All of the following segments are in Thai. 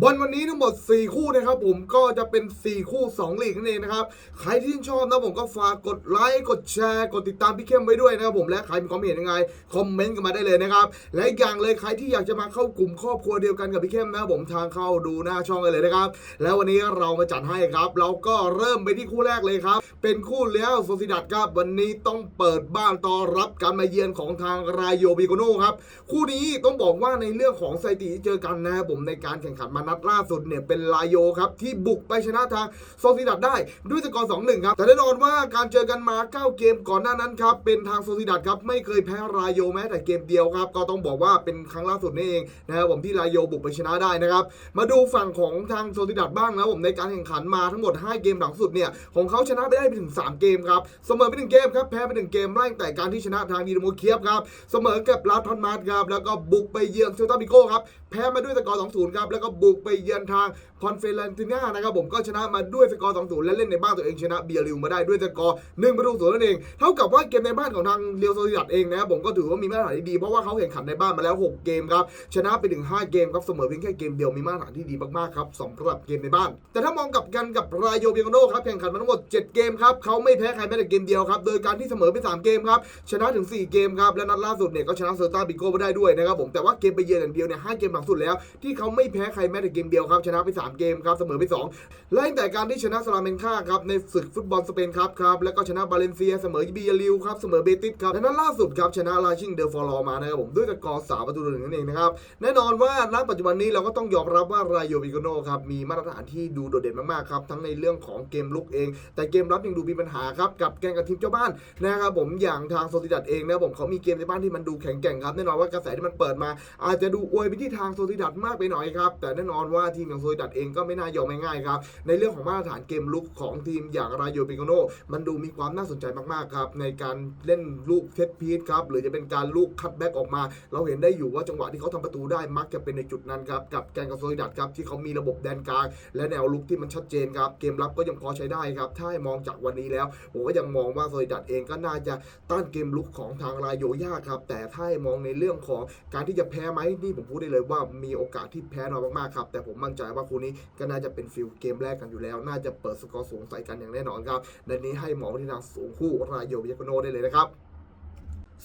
บอลวันนี้ทั้งหมด 4 คู่นะครับผมก็จะเป็น 4 คู่ 2 ลีกนั่นเองนะครับ ใครที่ชอบนะผมก็ฝากกดไลค์กดแชร์ กดติดตามพี่เข้มไว้ด้วยนะครับผมและใครมีความเห็นยังไง คอมเมนต์กันมาได้เลยนะครับ และอย่างเลยใครที่อยากจะมาเข้ากลุ่มครอบครัวเดียวกันกับพี่เข้มนะครับผมทางเข้าดูหน้าช่องกันเลยนะครับ แล้ววันนี้เรามาจัดให้ครับ เราก็เริ่มไปที่คู่แรกเลยครับ เป็นคู่เลี้ยวโซซิดัดครับวันนี้ต้องเปิดบ้านต้อนรับการมาเยือนของทางรายโยบิโกโนครับคู่นี้ต้องบอกว่าในเรื่องของสถิติเจอกันนะครับผมในการแข่งขันมานัดล่าสุดเนี่ยเป็นลายโยครับที่บุกไปชนะทางโซซิดัดได้ด้วยสกอร์ 2-1 ครับ แต่แน่นอนว่าการเจอกันมา 9 เกมก่อนหน้านั้นครับเป็นทางโซซิดัดครับไม่เคยแพ้รายโยแม้แต่เกมเดียวครับก็ต้องบอกว่าเป็นครั้งล่าสุดนี่เองนะครับผมที่รายโยบุกไปชนะได้นะครับมาดูฝั่งของทางโซซิดัดบ้างนะผมในการแข่งขันมาทั้งหมด 5 เกมหลังสุดเนี่ยของเขาชนะไปได้ไปถึง 3 เกมครับเสมอไปหนึ่งเกมครับแพ้ไปหนึ่งเกมไล่แต่การที่ชนะทางดีโมเคียบครับเสมอกับลาทอนมาร์ครับแล้วก็บุกไปเยือนเซลตาบิโก้ครับแพ้มาด้วยสกอร์2-0ครับแล้วก็บุกไปเยือนทางคอนเฟรนติน่านะครับผมก็ชนะมาด้วยสกอร์2-0และเล่นในบ้านตัวเองชนะเบียริวมาได้ด้วยสกอร์1ประตูศูนย์นั่นเอง เท่ากับว่าเกมในบ้านของทางเรียวโซลิดัดเองนะครับผมก็ถือว่ามีมาตรฐานที่ดีเพราะว่าเขาแข่งขันในบ้านมาแล้ว 6 เกมครับชนะไปถึง 5 เกมครับเสมอเพียงแค่เกมเดียวมีมาตรฐานที่ดีมากๆครับสำหรับเกมในบ้าน แต่ถ้ามองกับกันกับรายโยเบียโกโนครับแข่งขันมาทั้งหมด 7 เกมครับเขาไม่แพ้ใครแม้แต่เกมเดียวครับโดยการที่เสมอไป 3 เกมครับชนะถึง 4 เกมครับและนัดล่าสุดเนี่ยก็ชนะเซอร์ตาบิโก้ไปได้ด้วยนะครับผมแต่ว่าเกมไปเยือนอย่างเดียวเนี่ยห้าเกมหลังสุดแล้วที่เขาไม่แพ้ใครแม้แต่เกมเดียวครับชนะไป 3 เกมครับเสมอไป 2 และตั้งแต่การที่ชนะสลาเมนค่าครับในศึกฟุตบอลสเปนครับครับแล้วก็ชนะบาเลนเซียเสมอบียาลิวครับเสมอเบติสครับและนัดล่าสุดครับชนะลาชิงเดอฟอร์ลอมานะครับผมด้วยสกอร์สามประตูหนึ่งนั่นเองนะครับแน่นอนว่าณปัจจุบันนี้เราก็ต้องยอมรับว่ารายโยบิโกโนครับมีมาตรฐานที่ดูโดดเด่นมากๆครับทั้งในเรื่องของเกมลุกเอง แต่เกมรับยังดูมีปัญหาครับกับแกงกับทีมเจ้าบ้านนะครับผมอย่างทางโซซิดัดเองนะครับผมเขามีเกมในบ้านที่มันดูแข็งแกร่งครับแน่นอนว่ากระแสที่มันเปิดมา อาจจะดูอวยไปที่ทางโซซิดัดมากไปหน่อยครับแต่แน่นอนอนว่าทีมอย่างโซซิดัดเองก็ไม่น่ายอมง่ายๆครับ ในเรื่องของมาตรฐานเกมลุกของทีมอย่างรายโยบิโกโนมันดูมีความน่าสนใจมากๆครับ ในการเล่นลูกเซตพีทครับหรือจะเป็นการลูกคัตแบ็กออกมา เราเห็นได้อยู่ว่าจังหวะที่เขาทำประตูได้มักจะเป็นในจุดนั้นครับกับแกงกับโซลิดัดครับที่เขามีระบบแดนกลาง และแนวลุกที่มันชัดเจนครับเกมรับก็ยังพอใช้ได้ครับถ้าให้มองจากวันนี้แล้วผมก็ยังมองว่าโซลิดัดเองก็น่าจะต้านเกมลุกของทางรายโยยากครับแต่ถ้าให้มองในเรื่องของการที่จะแพ้ไหมนี่ผมพูดได้เลยว่ามีโอกาสที่แพ้น้อยมากๆครับแต่ผมมั่นใจว่าคู่นี้ก็น่าจะเป็นฟิลเกมแรกกันอยู่แล้ว น่าจะเปิดสกอร์สูงใส่กันอย่างแน่นอนครับในนี้ให้หมอที่ทางสูงคู่รายโยวิยาโกโนได้เลยนะครับ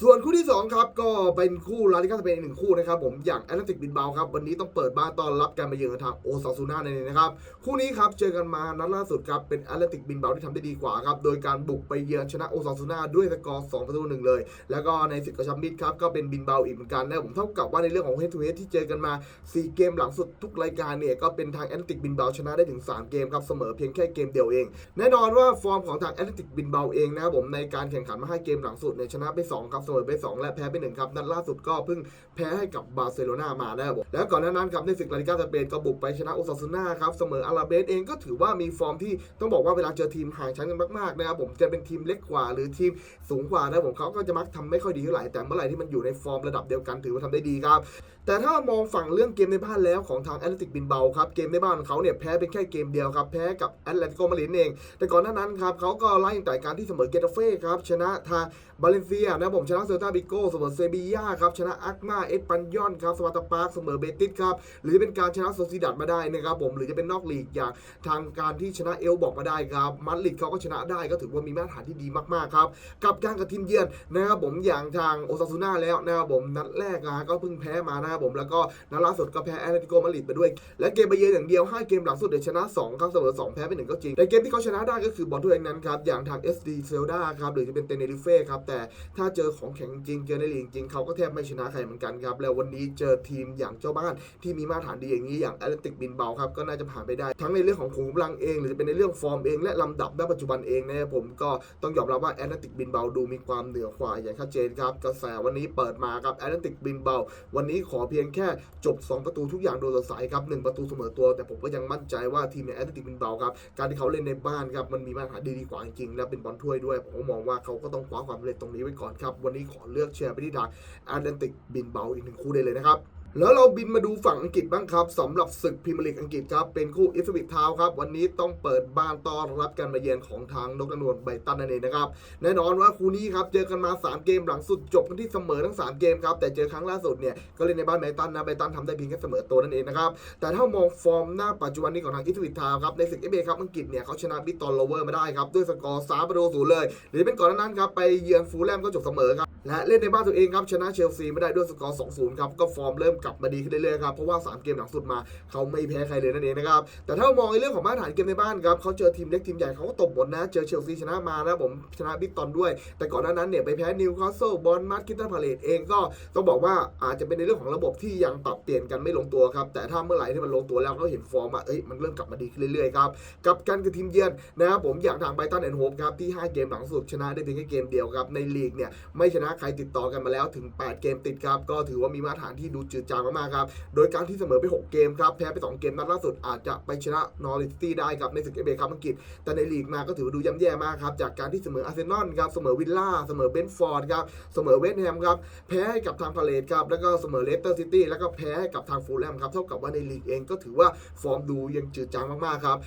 ส่วนคู่ที่ 2 ครับ ก็เป็นคู่ลาลิกาสเปนอีกหนึ่งคู่นะครับ ผมอย่างแอตเลติกบินเบาครับ วันนี้ต้องเปิดบ้านต้อนรับการมาเยือนทางโอซาซูน่าในนี้นะครับ คู่นี้ครับ เจอกันมานัดล่าสุดครับ เป็นแอตเลติกบินเบาที่ทำได้ดีกว่าครับ โดยการบุกไปเยือนชนะโอซาซูน่าด้วยสกอร์2ประตูหนึ่งเลย แล้วก็ในศึกกระชับมิตรครับก็เป็นบินเบาอีกเหมือนกันนะผมเท่ากับว่าในเรื่องของเฮดทูเฮดที่เจอกันมา 4 เกมหลังสุดทุกรายการเนี่ยก็เป็นทางแอตเลติกบินเบาชนะได้ถึง 3 เกมครับเสมอเพียงแค่เกมเดียวเอง แน่นอนว่าฟอร์มของทางแอตเลติกบินเบาเองนะครับผมในการแข่งขันมาให้เกมหลังสุดเนี่ยชนะไป2ครับเสมอไป2และแพ้ไป1ครับนัดล่าสุดก็เพิ่งแพ้ให้กับบาร์เซโลนามานะครับผมแล้วก่อนหน้านั้นครับในศึกลาลิกาสเปนก็บุกไปชนะโอซาซูน่าครับเสมออาราเบสเองก็ถือว่ามีฟอร์มที่ต้องบอกว่าเวลาเจอทีมห่างชั้นกันมากๆนะครับผมจะเป็นทีมเล็กกว่า หรือทีมสูงกว่านะครับผมเขาก็จะมักทำไม่ค่อยดีเท่าไหร่แต่เมื่อไหร่ที่มันอยู่ในฟอร์มระดับเดียวกันถือว่าทำได้ดีครับแต่ถ้ามองฝั่งเรื่องเกมในบ้านแล้วของทางแอตเลติกบินเบาครับเกมในบ้านของเขาเนี่ยแพ้เป็นแค่เกมเดียวครับแพ้กับแอตเลติโกมาดริดเอง แต่ก่อนหน้านั้นครับเขาก็ไล่ตั้งแต่การที่เสมอเกตาเฟ่ครับชนะทางบาเลนเซียนะผมชนะเซอร์ตาบิโกเสมอเซบีย่าครับชนะอักมาเอสปันยอนครับสวาตาปาร์คเสมอเบติสครับหรือจะเป็นการชนะโซซิดัดมาได้นะครับผมหรือจะเป็นนอกลีกอย่างทางการที่ชนะเอลบอกมาได้ครับมาดริดเขาก็ชนะได้ก็ถือว่ามีมาตรฐานที่ดีมากๆครับกับการกับทีมเยือนนะครับผมอย่างทางโอซาซูน่าแล้วนะครับผมนัดแรกนะก็เพิ่งแพ้มานะครับผมแล้วก็นัดล่าสุดก็แพ้แอตเลติโกมาดริดไปด้วย และเกมไปเยือนอย่างเดียว 5 เกมหลังสุดเดี๋ยวชนะ2ครับเสมอ2แพ้ไป1ก็จริงแต่เกมที่เขาชนะได้ก็คือบอลถ้วยนั้นครับอย่างทาง SD เซลดาครับหรือจะเป็นเตเนริเฟ่ครับแต่ถ้าเจอขของแข็งจริงเจอในลีกจริงเขาก็แทบไม่ชนะใครเหมือนกันครับ แล้ววันนี้เจอทีมอย่างเจ้าบ้านที่มีมาตรฐานดีอย่างนี้อย่างแอตเลติกบินเบาครับก็น่าจะผ่านไปได้ ทั้งในเรื่องของขุมกำลังเอง หรือจะเป็นในเรื่องฟอร์มเองและลำดับณปัจจุบันเองนะครับผมก็ต้องยอมรับว่าแอตเลติกบินเบาดูมีความเหนือกว่าอย่างชัดเจนครับกระแสวันนี้เปิดมาครับแอตเลติกบินเบาวันนี้ขอเพียงแค่จบ 2 ประตูทุกอย่างโดยสดใสครับ1ประตูเสมอตัว แต่ผมก็ยังมั่นใจว่าทีมในแอตเลติกบินเบาครับการที่เขาเล่นในบ้านครับมันมีมาตรฐานดีกว่าจริงและเป็นบอลถ้วยด้วยผมก็มองว่าเขาก็ต้องคว้าความสำเร็จตรงนี้ไว้ก่อนครับวันนี้ขอเลือกแชร์ไปที่ทางแอตแลติกบินเบาอีกหนึ่งคู่ได้เลยนะครับ แล้วเราบินมาดูฝั่งอังกฤษบ้างครับสำหรับศึกพรีเมียร์ลีกอังกฤษครับ เป็นคู่อิสวิตทาวครับ วันนี้ต้องเปิดบ้านต้อนรับการมาเยือนของทางนกกระนวลไบรตันนั่นเองนะครับ แน่นอนว่าคู่นี้ครับ เจอกันมา 3 เกมหลังสุดจบกันที่เสมอทั้ง 3 เกมครับ แต่เจอครั้งล่าสุดเนี่ย ก็เล่นในบ้านไบรตันนะไบรตันทำได้เพียงแค่เสมอตัวนั่นเองนะครับ แต่ถ้ามองฟอร์มหน้าปัจจุบันนี้ของทางอิสวิตทาวครับในศึกเอเครับอังกฤษเนี่ยเขาชนะบิตตอนโลเวอร์มาได้ครับด้วยสกอร์3ประตูศูนย์เลย หรือเป็นก่อนนั้นครับไปเยือนฟูลแลมก็จบเสมอครับและเล่นในบ้านตัวเองครับชนะเชลซีไม่ได้ด้วยสกอร์2-0ครับก็ฟอร์มเริ่มกลับมาดีขึ้นเรื่อยๆครับเพราะว่า 3 เกมหลังสุดมาเขาไม่แพ้ใครเลยนั่นเองนะครับแต่ถ้ามองในเรื่องของมาตรฐานเกมในบ้านครับเขาเจอทีมเล็กทีมใหญ่เขาก็ตบหมดนะเจอเชลซีชนะมานะผมชนะบิ๊กตอนด้วย แต่ก่อนหน้านั้นเนี่ยไปแพ้นิวคาสเซิลบอลมัดคิตันพาเลตเองก็ต้องบอกว่าอาจจะเป็นในเรื่องของระบบที่ยังปรับเปลี่ยนกันไม่ลงตัวครับแต่ถ้าเมื่อไหร่ที่มันลงตัวแล้วเราเห็นฟอร์มอะเอ้ยมันเริ่มกลับมาดีขึ้นเรื่อยๆครับกับการกับทีมเยือนนะครับผมอย่างทางไบรตันแอนด์โฮปครับที่ 5 เกมหลังสุดชนะได้เพียงแค่เกมเดียวครับในลีกเนี่ยไม่ชนะใครติดต่อกันมาแล้วถึง 8 เกมติดครับก็ถือว่ามีมาตรฐานที่ดูจืดจางมากๆครับ โดยการที่เสมอไป 6 เกมครับ แพ้ไป 2 เกมนัดล่าสุดอาจจะไปชนะนอริสตี้ได้ครับในศึกเอเบคัพอังกฤษ แต่ในลีกมาก็ถือว่าดูย่ำแย่มากครับ จากการที่เสมออาร์เซนอลครับ เสมอวิลล่า เสมอเบนฟอร์ดครับ เสมอเวสต์แฮมครับ แพ้ให้กับทางพาเลตครับ แล้วก็เสมอเลสเตอร์ซิตี้ แล้วก็แพ้ให้กับทางฟูลแลมครับ เท่ากับว่าในลีกเองก็ถือว่าฟอร์มดูยังจืดจางมากๆครับ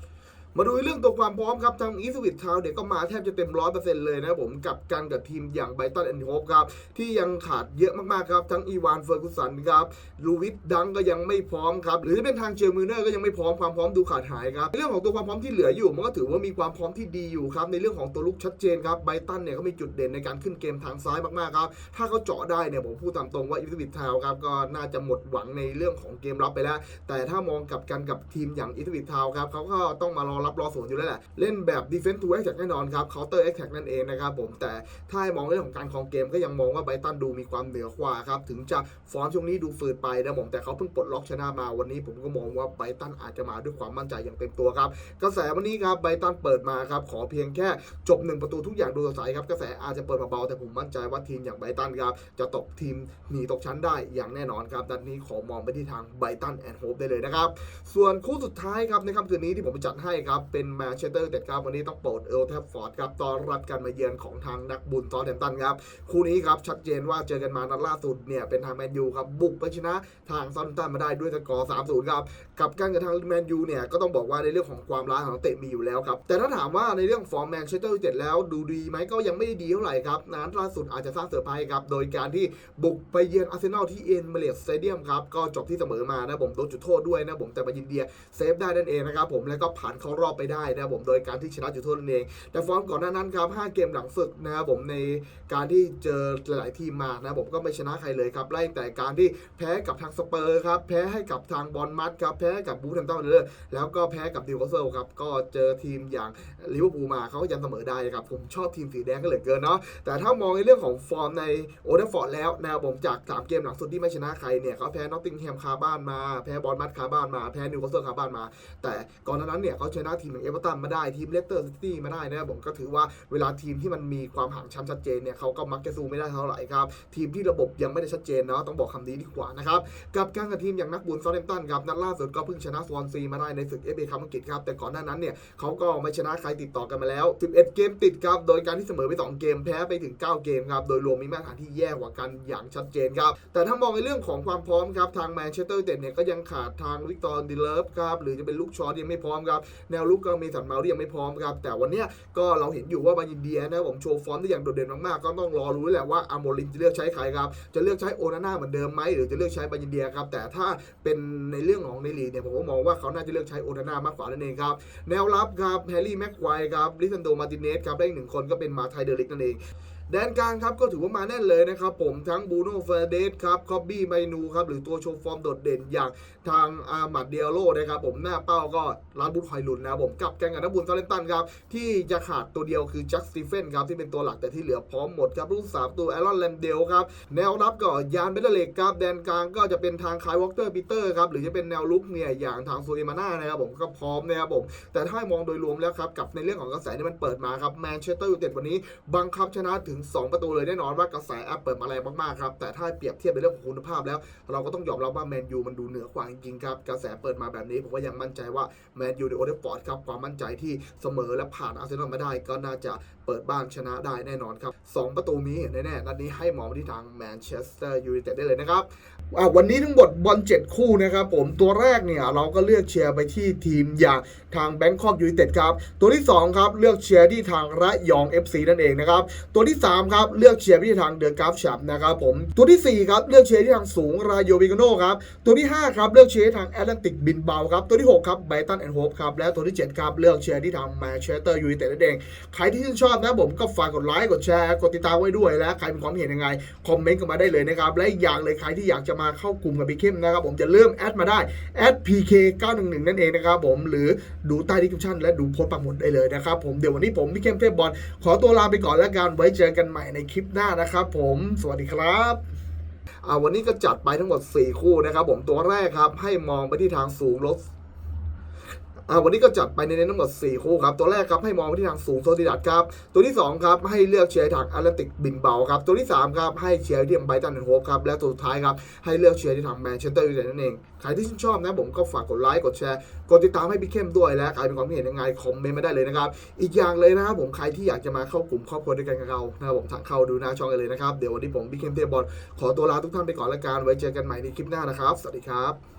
มาดูเรื่องตัวความพร้อมครับทางอีสวิตทาวเนี่ยก็มาแทบจะเต็มร้อยเปอร์เซ็นต์เลยนะครับผมกับการกับทีมอย่างไบตันแอนด์โฮปครับที่ยังขาดเยอะมากๆครับทั้งอีวานเฟอร์กุสันครับลูวิสดังก็ยังไม่พร้อมครับหรือจะเป็นทางเจอร์มิเนอร์ก็ยังไม่พร้อมความพร้อมดูขาดหายครับเรื่องของตัวความพร้อมที่เหลืออยู่มันก็ถือว่ามีความพร้อมที่ดีอยู่ครับในเรื่องของตัวลุกชัดเจนครับไบตันเนี่ยเขามีจุดเด่นในการขึ้นเกมทางซ้ายมากๆครับถ้าเขาเจาะได้เนี่ยผมพูดตามตรงว่าอีสวิตทาวครับก็น่าจะหมดหวังในเรื่องของเกมรับไปแล้ว แต่ถ้ามองกับกันกับทีมอย่างอีสวิตทาวครับเขาก็ต้องมารอรับรอสวนอยู่แล้วแหละ เล่นแบบ defense to attack แน่นอนครับ counter attack นั่นเองนะครับผมแต่ถ้าให้มองเรื่องของการครองเกมก็ยังมองว่าไบตันดูมีความเหนือกว่าครับถึงจะฟอร์มช่วงนี้ดูฝืดไปนะผมแต่เขาเพิ่งปลดล็อกชนะมาวันนี้ ผมก็มองว่าไบตันอาจจะมาด้วยความมั่นใจอย่างเต็มตัวครับกระแสวันนี้ครับไบตันเปิดมาครับขอเพียงแค่จบหนึ่งประตูทุกอย่างดูสดใสครับกระแสอาจจะเปิดมาเบาแต่ผมมั่นใจว่าทีมอย่างไบตันครับจะตกทีมหนีตกชั้นได้อย่างแน่นอนครับดันนี้ขอมองไปที่ทางไบตันแอนด์โฮปได้เลยนะครับส่วนคู่สุดท้ายครับในค่ำคืนนี้ที่ผมจัดให้ครับเป็นแมนเชสเตอร์เด็ดครับวันนี้ต้องโปรดเอลแทฟฟอร์ดครับตอนรับการมาเยือนของทางนักบุญตอนแดมตันครับคู่นี้ครับชัดเจนว่าเจอกันมานัดล่าสุดเนี่ยเป็นทางแมนยูครับบุกไปชนะทางซอนตันมาได้ด้วยสกอร์3-0ครับกับการกับทางแมนยูเนี่ยก็ต้องบอกว่าในเรื่องของความร้ายของเตะมีอยู่แล้วครับแต่ถ้าถามว่าในเรื่องฟอร์มแมนเชสเตอร์เต็ดแล้วดูดีไหมก็ยังไม่ได้ดีเท่าไหร่ครับนัดล่าสุดอาจจะสร้างเซอร์ไพรส์ครับโดยการที่บุกไปเยือนอาร์เซนอลที่เอ็นเมเลีสเตเดียมครับก็จบที่เสมอมานะผมโดนจุดโทษด้วยนะผมแต่บายินเดียเซฟได้นั่นเองนะครับผมแล้วก็ผ่านเข้ารอบไปได้นะครับผมโดยการที่ชนะจุดโทษนั่นเอง แต่ฟอร์มก่อนหน้านั้นครับ5เกมหลังศึกนะครับผมในการที่เจอหลายๆทีมมานะครับผมก็ไม่ชนะใครเลยครับไล่แต่การที่แพ้กับทางสเปอร์ครับแพ้ให้กับทางบอลมัดครับแพ้กับบูธแฮมตันเลยแล้วก็แพ้กับดิวคาสเซิลครับก็เจอทีมอย่างลิเวอร์พูลมาเขาก็ยังเสมอได้ครับผมชอบทีมสีแดงก็เหลือเกินเนาะแต่ถ้ามองในเรื่องของฟอร์มในโอเดฟฟอร์ดแล้วนะครับผมจากสามเกมหลังสุดที่ไม่ชนะใครเนี่ยเขาแพ้นอตติงแฮมคาบ้านมาแพ้บอลมัดคาบ้านมาแพ้นิวคาสเซิลคาบ้านมา แต่ก่อนหน้านั้นเนี่ยเขาชนะทีมอย่างเอเวอร์ตันมาได้ทีมเลสเตอร์ซิตี้มาได้นะครับผมก็ถือว่าเวลาทีมที่มันมีความห่างชั้นชัดเจนเนี่ยเขาก็มักจะสู้ไม่ได้เท่าไหร่ครับทีมที่ระบบยังไม่ได้ชัดเจนเนาะต้องบอกคำนี้ดีกว่านะครับกับการกับทีมอย่างนักบุญซอลเลมตันครับนัดล่าสุดก็เพิ่งชนะสวอนซีมาได้ในศึกเอฟเอคัพอังกฤษครับแต่ก่อนหน้านั้นเนี่ยเขาก็ไม่ชนะใครติดต่อกันมาแล้ว 11 เกมติดครับโดยการที่เสมอไป 2 เกมแพ้ไปถึง 9 เกมครับโดยรวมมีมาตรฐานที่แย่กว่ากันอย่างชัดเจนครับแต่ถ้ามองในเรื่องของความพร้อมครับทางแมนเชสเตอร์เต็ดเนี่ยก็ยังขาดทางวิกตอร์ดิเลฟครับหรือจะเป็นลูกชอที่ยังไม่พร้อมครับแนนวลุกก็มีสันเมาที่ยังไม่พร้อมครับ แต่วันนี้ก็เราเห็นอยู่ว่าบายินเดียนะผมโชว์ฟอร์มได้อย่างโดดเด่นมากๆ ก็ต้องรอรู้แหละว่าอโมลินจะเลือกใช้ใครครับ จะเลือกใช้โอนาน่าเหมือนเดิมไหมหรือจะเลือกใช้บายินเดียครับแต่ถ้าเป็นในเรื่องของในลีเนี่ยผมก็มองว่าเขาน่าจะเลือกใช้โอนาน่ามากกว่านั่นเองครับแนวรับครับแฮร์รี่แม็กควายครับลิซันโดมาร์ติเนสครับได้อีกหนึ่งคนก็เป็นมาไทเดลิกนั่นเอง แดนกลางครับก็ถือว่ามาแน่นเลยนะครับผมทั้งบูโน่เฟเดสครับคอบบี้ไมนูครับหรือตัวโชว์ฟอร์มโดดเด่นอย่างทางอามัดเดียโลนะครับผมหน้าเป้าก็ร้านบุญคอยลุนนะครับผมกับแกงกับนักบุญซาเลนตันครับที่จะขาดตัวเดียวคือแจ็คสตีเฟนครับที่เป็นตัวหลักแต่ที่เหลือพร้อมหมดครับลูกสามตัวแอรอนแลมเดลครับแนวรับก็ยานเบลเลกครับแดนกลางก็จะเป็นทางคายวอลเตอร์ปีเตอร์ครับหรือจะเป็นแนวลุกเนี่ยอย่างทางซูเอมาน่านะครับผมก็พร้อมนะครับผมแต่ถ้าให้มองโดยรวมแล้วครับกับในเรื่องของกระแสที่มันเปิดมาครับแมนเชสเตอร์ยูไนเต็ดวันนี้บังคับชนะถึงถึง 2 ประตูเลยแน่นอนว่ากระแสแอปเปิดมาแรงมากๆครับแต่ถ้าเปรียบเทียบในเรื่องของคุณภาพแล้ว เราก็ต้องยอมรับว่าแมนยูมันดูเหนือกว่าจริงๆครับกระแสเปิดมาแบบนี้ผมก็ยังมั่นใจว่าแมนยูในโอเดฟอร์ดครับความมั่นใจที่เสมอและผ่านอาร์เซนอลมาได้ก็น่าจะเปิดบ้านชนะได้แน่นอนครับสองประตูนี้แน่ๆนัดนี้ให้มองไปที่ทางแมนเชสเตอร์ยูไนเต็ดได้เลยนะครับวันนี้ทั้งหมดบอลเจ็ดคู่นะครับผมตัวแรกเนี่ยเราก็เลือกเชียร์ไปที่ทีมอย่างทางแบงคอกยู i นเต็ดครับตัวที่2ครับเลือกเชียร์ที่ทางระยอง FC นั่นเองนะครับตัวที่3ครับเลือกเชียร์ไปที่ทางเดือะกราฟชับนะครับผมตัวทีสี่4ครับเลือกเชียร์ที่ทางสูงรายโยวิกโนครับตัวที่5ครับเลือกเชียร์ที่ทางแอตแลนติกบินเบาครับตัวที่6ครับไบตันแอนด์โฮปครับและตัวที่7ครับเลือกเชียร์ที่ทางแมนเชสเตอร์ยูไนเต็ดนั่นเองใครที่ชื่นชอบนะผมก็ฝากกดไลค์กดแชร์กดติดตามไว้ด้วยและใครมีความเห็นยังไงคอมเมนต์กันมาได้เลยนะครับและอีกอย่างเลยใครที่อยากจะมาเข้ากลุ่มกับพี่เข้มนะครับผมจะเริ่มแอดมาได้แอด pk 911นั่นเองนะครับผมหรือดูใต้ดีคริปชั่นและดูโพสต์ปักหมุดได้เลยนะครับผมเดี๋ยววันนี้ผมพี่เข้มเทพบอลขอตัวลาไปก่อนแล้วกันไว้เจอกันใหม่ในคลิปหน้านะครับผม สวัสดีครับอ่าวันนี้ก็จัดไปทั้งหมด 4 คู่นะครับผมตัวแรกครับให้มองไปที่ทางสูงลด วันนี้ก็จัดไปในเน้นทั้งหมด 4 คู่ครับ ตัวแรกครับให้มองไปที่ทางสูงโซติดัดครับ ตัวที่ 2 ครับ ให้เลือกเชียร์ทางแอตแลนติกบินเบาครับ ตัวที่ 3 ครับ ให้เชียร์ที่ทางไบตันแอนด์โฮปครับ และตัวสุดท้ายครับ ให้เลือกเชียร์ที่ทางแมนเชสเตอร์ยูไนเต็ดนั่นเอง ใครที่ชื่นชอบนะผมก็ฝากกดไลค์ กดแชร์ กดติดตามให้พี่เข้มด้วย และใครมีความเห็นยังไงคอมเมนต์มาได้เลยนะครับ อีกอย่างเลยนะครับผมใครที่อยากจะมาเข้ากลุ่มครอบครัวด้วยกันกับเรานะครับผมทางเข้าดูหน้าช่องกันเลยนะครับ เดี๋ยววันนี้ผมพี่เข้มเทพบอลขอตัวลาทุกท่านไปก่อนละกันไว้เจอกันใหม่ในคลิปหน้านะครับ สวัสดีครับ